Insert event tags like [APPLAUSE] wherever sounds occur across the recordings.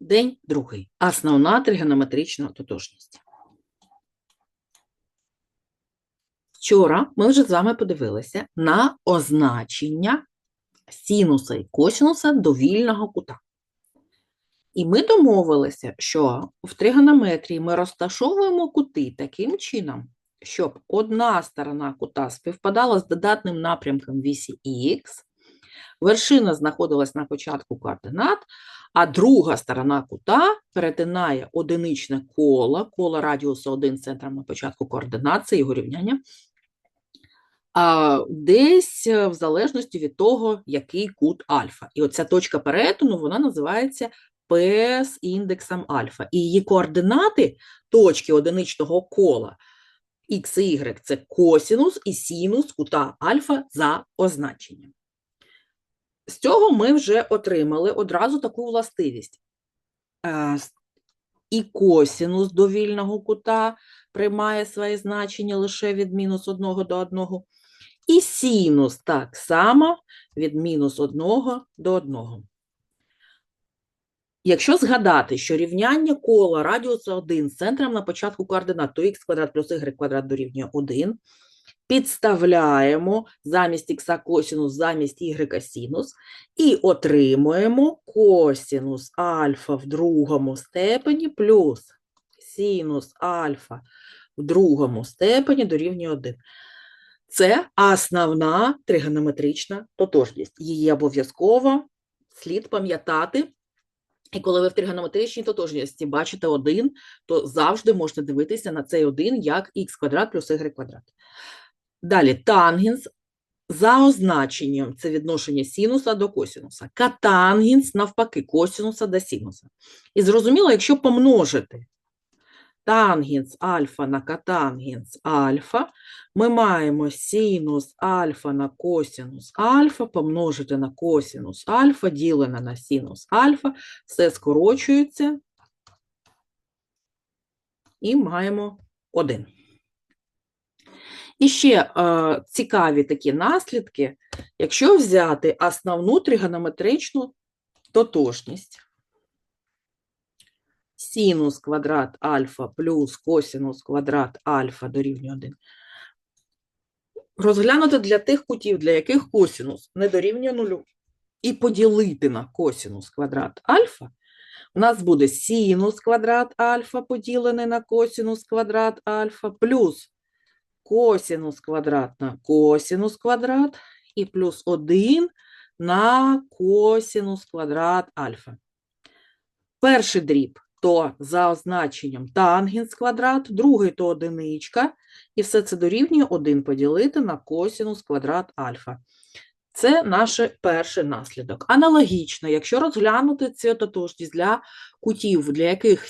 День другий. Основна тригонометрична тотожність. Вчора ми вже з вами подивилися на означення синуса і косинуса довільного кута. І ми домовилися, що в тригонометрії ми розташовуємо кути таким чином, щоб одна сторона кута співпадала з додатним напрямком вісі Х, вершина знаходилась на початку координат, а друга сторона кута перетинає одиничне коло, коло радіусу 1 центром на початку координат, це його рівняння, десь е, в залежності від того, який кут альфа. І оця точка перетину, вона називається P з індексом альфа. І її координати точки одиничного кола x і y – це косінус і синус кута альфа за означенням. З цього ми вже отримали одразу таку властивість. Е, І косінус довільного кута приймає своє значення лише від мінус 1 до 1, і синус так само від мінус 1 до 1. Якщо згадати, що рівняння кола радіуса 1 з центром на початку координат, то х квадрат плюс y квадрат дорівнює 1, підставляємо замість х косінус, замість y синус, і отримуємо косінус альфа в другому степені плюс синус альфа в другому степені дорівнює 1. Це основна тригонометрична тотожність. Її обов'язково слід пам'ятати. І коли ви в тригонометричній тотожності бачите один, то завжди можна дивитися на цей один як х квадрат плюс y квадрат. Далі тангенс за означенням це відношення синуса до косінуса. Катангенс навпаки косінуса до синуса. І зрозуміло, якщо помножити тангенс альфа на катангенс альфа, ми маємо синус альфа на косінус альфа помножити на косінус альфа, ділене на синус альфа, все скорочується і маємо 1. І ще е, цікаві такі наслідки, якщо взяти основну тригонометричну тотожність, синус квадрат альфа плюс косинус квадрат альфа дорівнює 1. Розглянути для тих кутів, для яких косинус не дорівнює нулю, і поділити на косинус квадрат альфа, у нас буде синус квадрат альфа поділений на косинус квадрат альфа плюс косинус квадрат на косинус квадрат і плюс 1 на косинус квадрат альфа. Перший дріб то за означенням тангенс квадрат, другий то одиничка, і все це дорівнює 1 поділити на косинус квадрат альфа. Це наш перший наслідок. Аналогічно, якщо розглянути цю тотожність для кутів, для яких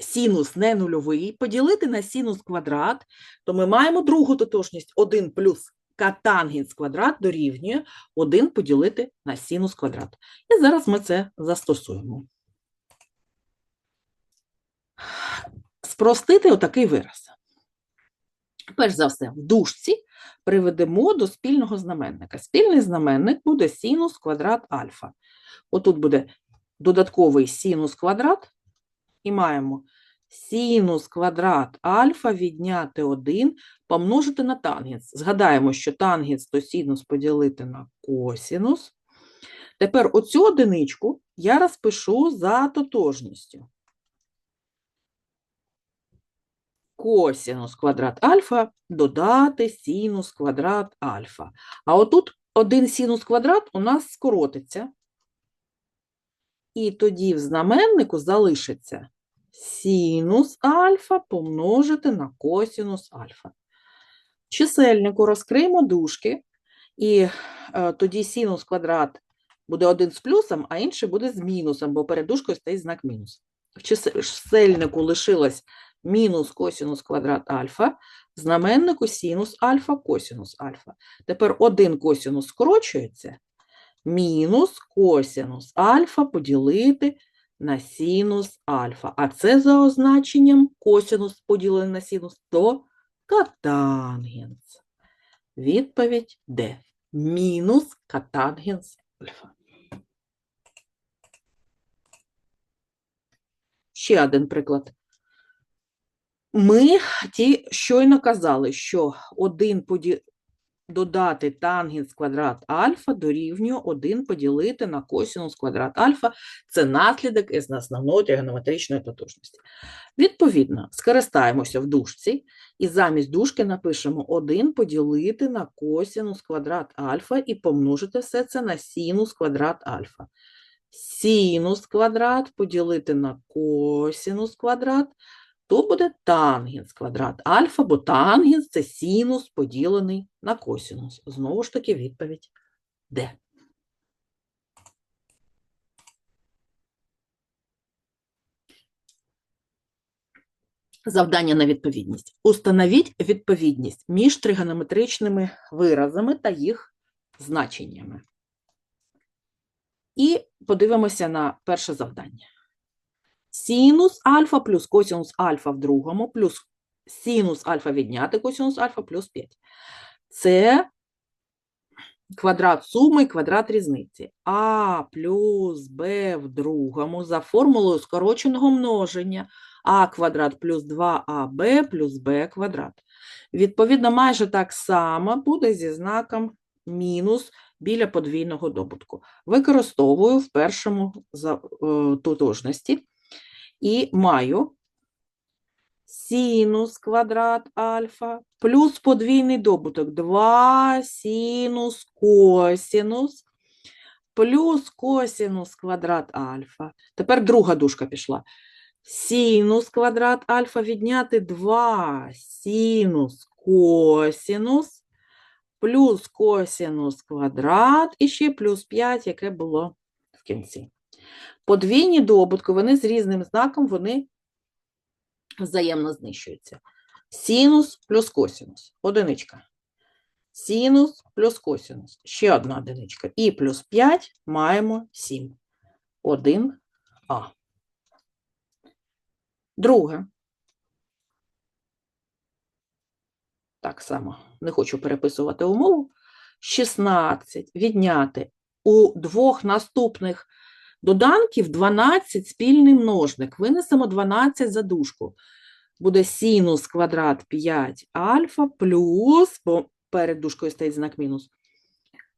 синус не нульовий, поділити на синус квадрат, то ми маємо другу тотожність 1 плюс катангенс квадрат дорівнює 1 поділити на синус квадрат. І зараз ми це застосуємо. Спростити отакий вираз. Перш за все, в дужці приведемо до спільного знаменника. Спільний знаменник буде синус квадрат альфа. Отут буде додатковий синус квадрат, і маємо синус квадрат альфа відняти 1 помножити на тангенс. Згадаємо, що тангенс то синус поділити на косинус. Тепер оцю одиничку я розпишу за тотожністю. Косинус квадрат альфа додати синус квадрат альфа. А отут один синус квадрат у нас скоротиться. І тоді в знаменнику залишиться синус альфа помножити на косинус альфа. Чисельнику розкриємо дужки, і е, тоді синус квадрат буде один з плюсом, а інший буде з мінусом, бо перед дужкою стоїть знак мінус. В чисе- чисельнику лишилось мінус косинус квадрат альфа, знаменнику синус альфа, косинус альфа. Тепер один косинус скорочується, мінус косинус альфа поділити на синус альфа. А це за означенням косинус поділений на синус, то катангенс. Відповідь Д. Мінус катангенс альфа. Ще один приклад. Ми ті щойно казали, що 1 поді... додати тангенс квадрат альфа дорівнює 1 поділити на косінус квадрат альфа. Це наслідок із основної тригонометричної тотожності. Відповідно, скористаємося в дужці і замість дужки напишемо 1 поділити на косінус квадрат альфа і помножити все це на синус квадрат альфа. Синус квадрат поділити на косінус квадрат, то буде тангенс квадрат альфа, бо тангенс – це синус поділений на косінус. Знову ж таки, відповідь Д. Завдання на відповідність. Установіть відповідність між тригонометричними виразами та їх значеннями. І подивимося на перше завдання. Синус альфа плюс косинус альфа в другому, плюс синус альфа відняти косинус альфа плюс 5. Це квадрат суми і квадрат різниці. А плюс Б в другому за формулою скороченого множення а квадрат плюс 2аб плюс Б квадрат. Відповідно, майже так само буде зі знаком мінус біля подвійного добутку. Використовую в першому е, тотожності і маю синус квадрат альфа плюс подвійний добуток 2 синус косинус плюс косинус квадрат альфа. Тепер друга дужка пішла. Синус квадрат альфа відняти 2 синус косинус плюс косинус квадрат і ще плюс 5, яке було в кінці. Подвійні добутки, вони з різним знаком, вони взаємно знищуються. Синус плюс косинус. Одиничка. Синус плюс косинус. Ще одна одиничка. І плюс 5 маємо 7. 1а. Друге. Так само, не хочу переписувати умову. 16 відняти у двох наступних доданків 12 спільний множник. Винесемо 12 за дужку. Буде синус квадрат 5 альфа плюс, бо перед дужкою стоїть знак мінус,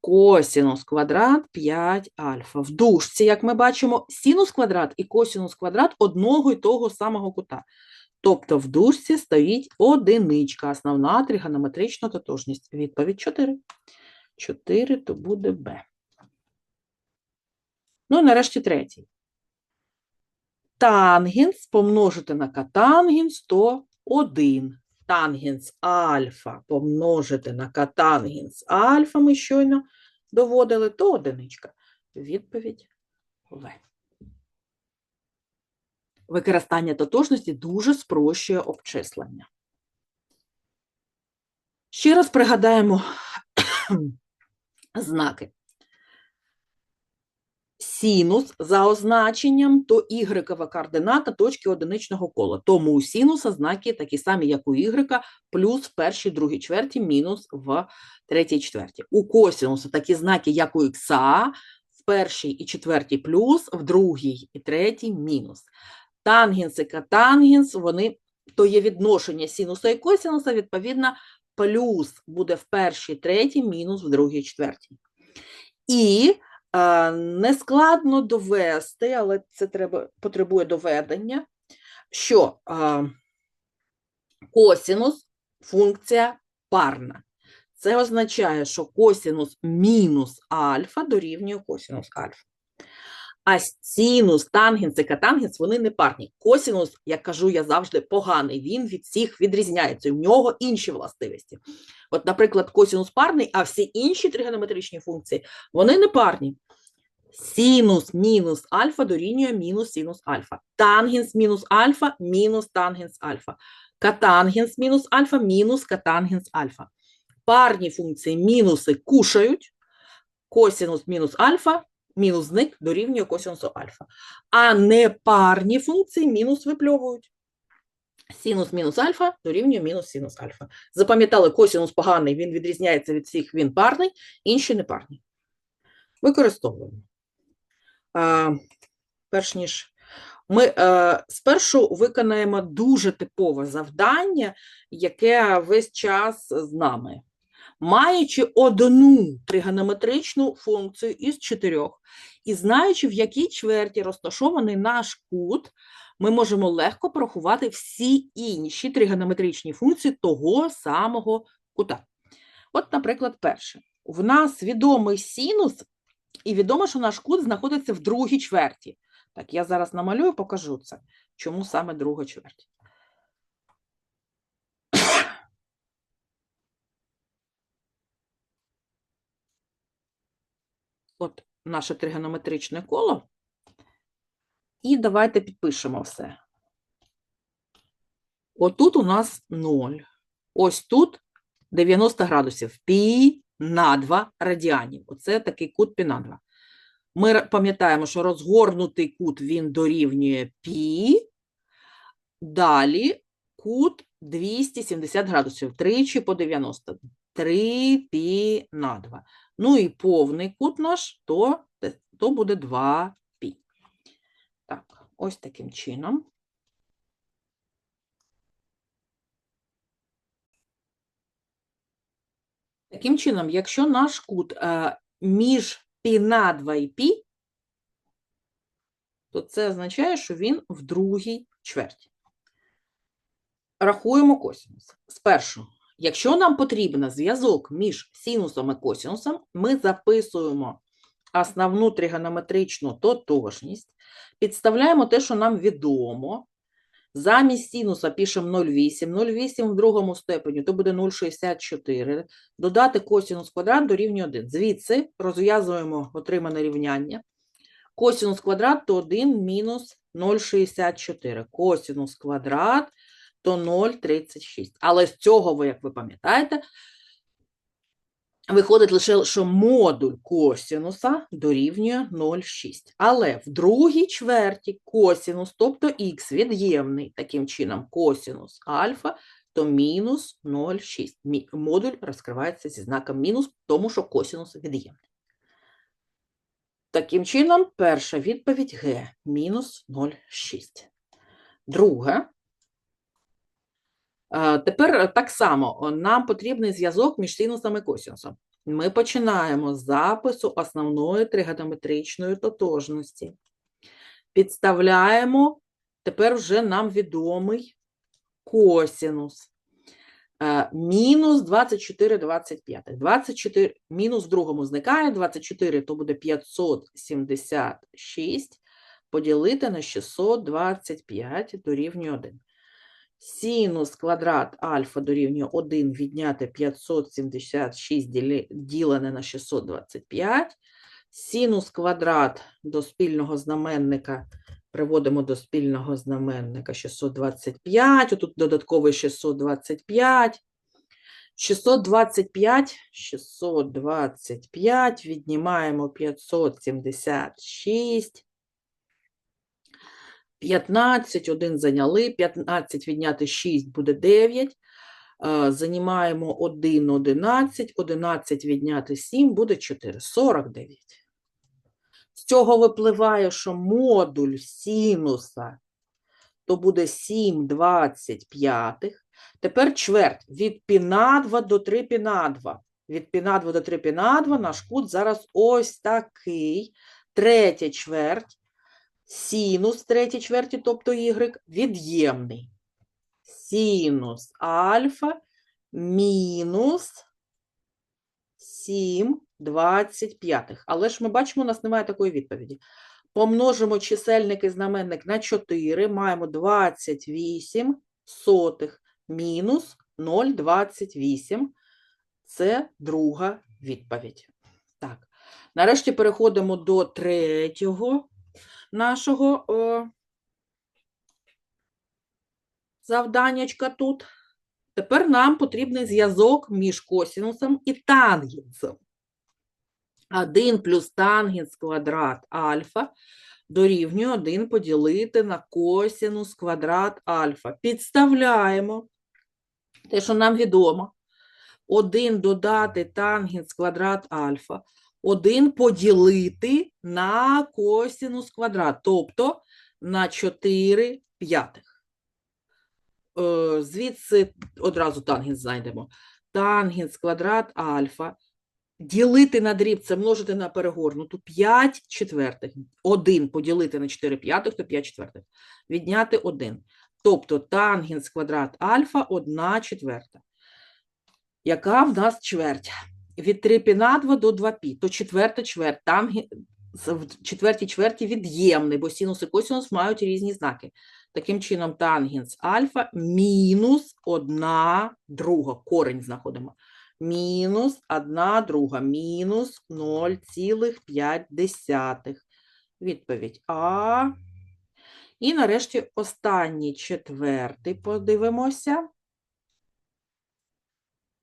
косинус квадрат 5 альфа. В дужці, як ми бачимо, синус квадрат і косинус квадрат одного і того самого кута. Тобто в дужці стоїть одиничка, основна тригонометрична тотожність. Відповідь 4. 4 то буде Б. Ну і нарешті третій. Тангенс помножити на катангенс то 1. Тангенс альфа помножити на катангенс альфа, ми щойно доводили, то одиничка. Відповідь В. Використання тотожності дуже спрощує обчислення. Ще раз пригадаємо [COUGHS] знаки. Синус за означенням то ігрекова координата точки одиничного кола. Тому у синуса знаки такі самі, як у ігрека, плюс в першій, другій чверті, мінус в третій чверті. У косинуса такі знаки, як у ікса, в першій і четвертій плюс, в другій і третій мінус. Тангенс і катангенс, вони, то є відношення синуса і косинуса, відповідно, плюс буде в першій, третій, мінус в другій, четвертій. І нескладно довести, але це треба, потребує доведення, що е, косинус – функція парна. Це означає, що косинус мінус альфа дорівнює косинус альфа. А синус, тангенс і катангенс, вони не парні. Косинус, як кажу я завжди, поганий, він від всіх відрізняється, у нього інші властивості. От, наприклад, косинус парний, а всі інші тригонометричні функції, вони не парні. Синус мінус альфа дорівнює мінус синус альфа. Тангенс мінус альфа мінус тангенс альфа. Катангенс мінус альфа мінус катангенс альфа. Парні функції мінуси кушають, косинус мінус альфа мінус зник дорівнює косинусу альфа. А непарні функції мінус випльовують. Синус мінус альфа дорівнює мінус синус альфа. Запам'ятали, косинус поганий, він відрізняється від всіх, він парний, інші непарні. Використовуємо. А, перш ніж Ми е, спершу виконаємо дуже типове завдання, яке весь час з нами. Маючи одну тригонометричну функцію із чотирьох, і знаючи, в якій чверті розташований наш кут, ми можемо легко порахувати всі інші тригонометричні функції того самого кута. От, наприклад, перше. В нас відомий синус, і відомо, що наш кут знаходиться в другій чверті. Так, я зараз намалюю, покажу це. Чому саме друга чверть? От наше тригонометричне коло. І давайте підпишемо все. Отут у нас 0. Ось тут 90 градусів. Пі на 2 радіанів. Оце такий кут пі на 2. Ми пам'ятаємо, що розгорнутий кут він дорівнює пі. Далі кут 270 градусів. Тричі по 90. 3 пі на 2. Ну і повний кут наш, то, то буде 2 пі. Так, ось таким чином. Таким чином, якщо наш кут е, між пі на 2 і пі, то це означає, що він в другій чверті. Рахуємо косинус. Спершу, якщо нам потрібен зв'язок між синусом і косинусом, ми записуємо основну тригонометричну тотожність, підставляємо те, що нам відомо. Замість синуса пишемо 0,8. 0,8 в другому степені, то буде 0,64. Додати косинус квадрат дорівнює 1. Звідси розв'язуємо отримане рівняння. Косинус квадрат то 1 мінус 0,64. Косинус квадрат то 0,36. Але з цього, ви, як ви пам'ятаєте, виходить лише, що модуль косинуса дорівнює 0,6. Але в другій чверті косинус, тобто х від'ємний, таким чином косинус альфа, то мінус 0,6. Модуль розкривається зі знаком мінус, тому що косинус від'ємний. Таким чином, перша відповідь Г – мінус 0,6. Друге. Е, Тепер е, так само нам потрібний зв'язок між синусом і косинусом. Ми починаємо з запису основної тригонометричної тотожності. Підставляємо тепер вже нам відомий косинус. Е, Мінус 24 25. 24, мінус в другому зникає, 24 то буде 576 поділити на 625 дорівнює 1. Синус квадрат альфа дорівнює 1 відняти 576 ділене на 625. Синус квадрат до спільного знаменника приводимо до спільного знаменника 625, отут додатковий 625. 625, 625, віднімаємо 576. 15, 1 зайняли, 15 відняти 6 буде 9. Е, Занімаємо 1, 11, 11 відняти 7 буде 4, 49. З цього випливає, що модуль синуса то буде 7 25. Тепер чверть від пі на 2 до 3 пі на 2. Від пі на 2 до 3 пі на 2 наш кут зараз ось такий. Третя чверть. Синус третій чверті, тобто y, від'ємний. Синус альфа мінус 7 25. Але ж ми бачимо, у нас немає такої відповіді. Помножимо чисельник і знаменник на 4, маємо 28 сотих мінус 0,28. Це друга відповідь. Так, нарешті переходимо до третього нашого о, завданнячка тут. Тепер нам потрібний зв'язок між косинусом і тангенсом. 1 плюс тангенс квадрат альфа дорівнює 1 поділити на косинус квадрат альфа. Підставляємо те, що нам відомо. 1 додати тангенс квадрат альфа. 1 поділити на косинус квадрат. Тобто на 4 п'ятих. Е, Звідси одразу тангенс знайдемо. Тангенс квадрат альфа. Ділити на дріб це множити на перегорнуту 5 четвертих. 1 поділити на 4 п'ятих, то 5 четвертих. Відняти 1. Тобто тангенс квадрат альфа 1 четверта. Яка в нас чверть? Від 3 пі на 2 до 2 пі. То четверта чверть. Тангенс в четвертій чверті від'ємний, бо синус і косинус мають різні знаки. Таким чином, тангенс альфа мінус 1 друга. Корень знаходимо. Мінус 1 друга. Мінус 0,5. Відповідь А. І нарешті останній четвертий подивимося.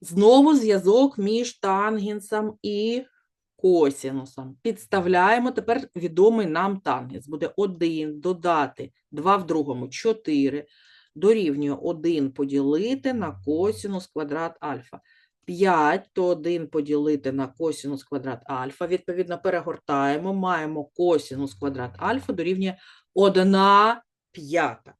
Знову зв'язок між тангенсом і косінусом. Підставляємо тепер відомий нам тангенс. Буде 1 додати 2 в другому 4 дорівнює 1 поділити на косінус квадрат альфа. 5 то 1 поділити на косінус квадрат альфа. Відповідно, перегортаємо, маємо косінус квадрат альфа дорівнює 1 п'ята.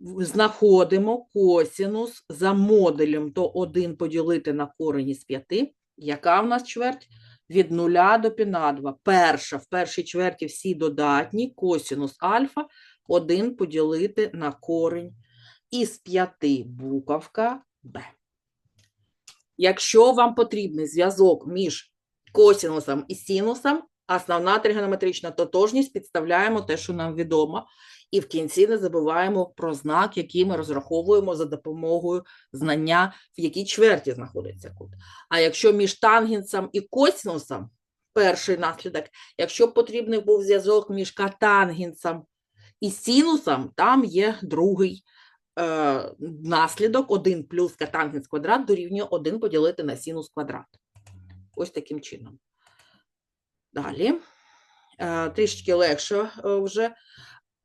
Знаходимо косінус за модулем, то 1 поділити на корень із 5. Яка в нас чверть? Від 0 до пі на 2. Перша, в першій чверті всі додатні, косінус альфа 1 поділити на корень із 5 буковка Б. Якщо вам потрібний зв'язок між косінусом і синусом, основна тригонометрична тотожність підставляємо те, що нам відомо, і в кінці не забуваємо про знак, який ми розраховуємо за допомогою знання, в якій чверті знаходиться кут. А якщо між тангенсом і косінусом, перший наслідок, якщо потрібний був зв'язок між катангенсом і синусом, там є другий е, наслідок 1 плюс катангенс квадрат дорівнює 1 поділити на синус квадрат. Ось таким чином. Далі. Е, трішечки легше е, вже.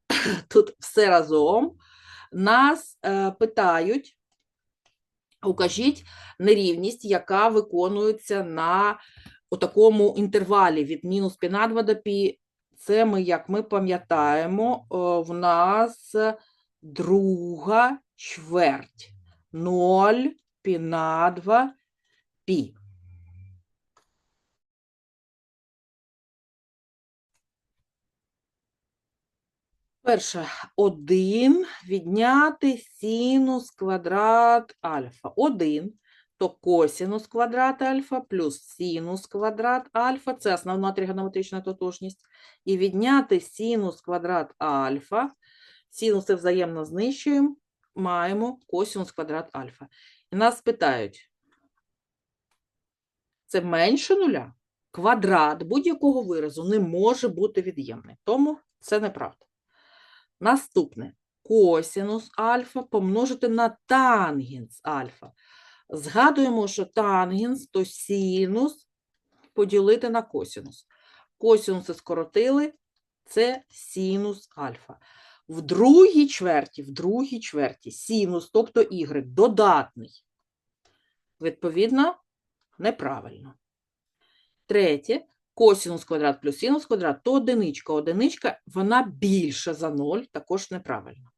[COUGHS] Тут все разом. Нас е, питають, укажіть нерівність, яка виконується на такому інтервалі від мінус пі на 2 до пі. Це ми, як ми пам'ятаємо, в нас друга чверть. 0 пі на 2 пі. Перше, 1 відняти синус квадрат альфа. 1 то косинус квадрат альфа плюс синус квадрат альфа. Це основна тригонометрична тотожність. І відняти синус квадрат альфа. Синуси взаємно знищуємо. Маємо косинус квадрат альфа. І нас питають, це менше нуля? Квадрат будь-якого виразу не може бути від'ємним. Тому це неправда. Наступне. Косінус альфа помножити на тангенс альфа. Згадуємо, що тангенс то синус поділити на косінус. Косінуси скоротили, це синус альфа. В другій чверті, в другій чверті синус, тобто y, додатний. Відповідно, неправильно. Третє. Косінус квадрат плюс синус квадрат, то одиничка. Одиничка, вона більша за 0, також неправильно.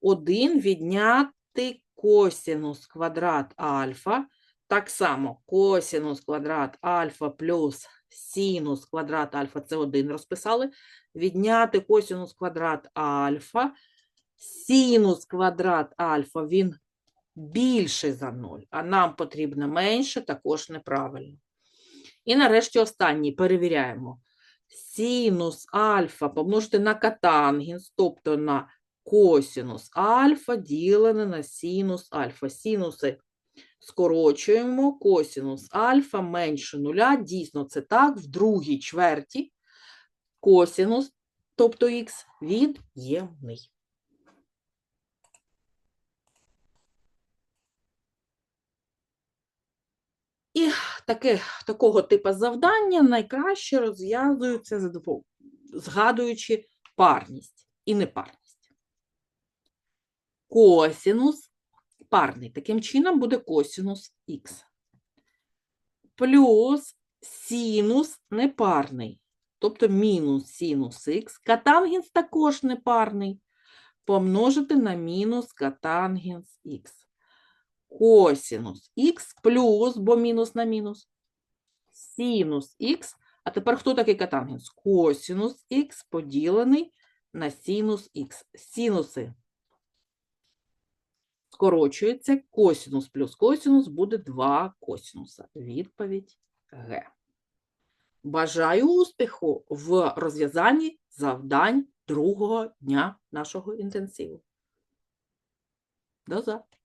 1 відняти косінус квадрат альфа. Так само косінус квадрат альфа плюс синус квадрат альфа, це 1 розписали. Відняти косінус квадрат альфа. Синус квадрат альфа, він більший за 0, а нам потрібно менше, також неправильно. І нарешті останній перевіряємо. Синус альфа помножити на катангенс, тобто на косінус альфа ділене на синус альфа. Синуси скорочуємо, косінус альфа менше нуля. Дійсно, це так, в другій чверті косінус, тобто х, від'ємний. І таке, такого типу завдання найкраще розв'язуються згадуючи парність і непарність. Косінус парний. Таким чином буде косінус х. Плюс синус непарний. тобто мінус синус х, катангенс також непарний, помножити на мінус катангенс х. Косінус х плюс, бо мінус на мінус, синус х. А тепер хто такий катангенс? Косінус х поділений на синус х. Синуси скорочуються, косінус плюс косінус буде 2 косінуса. Відповідь Г. Бажаю успіху в розв'язанні завдань другого дня нашого інтенсиву. До завтра.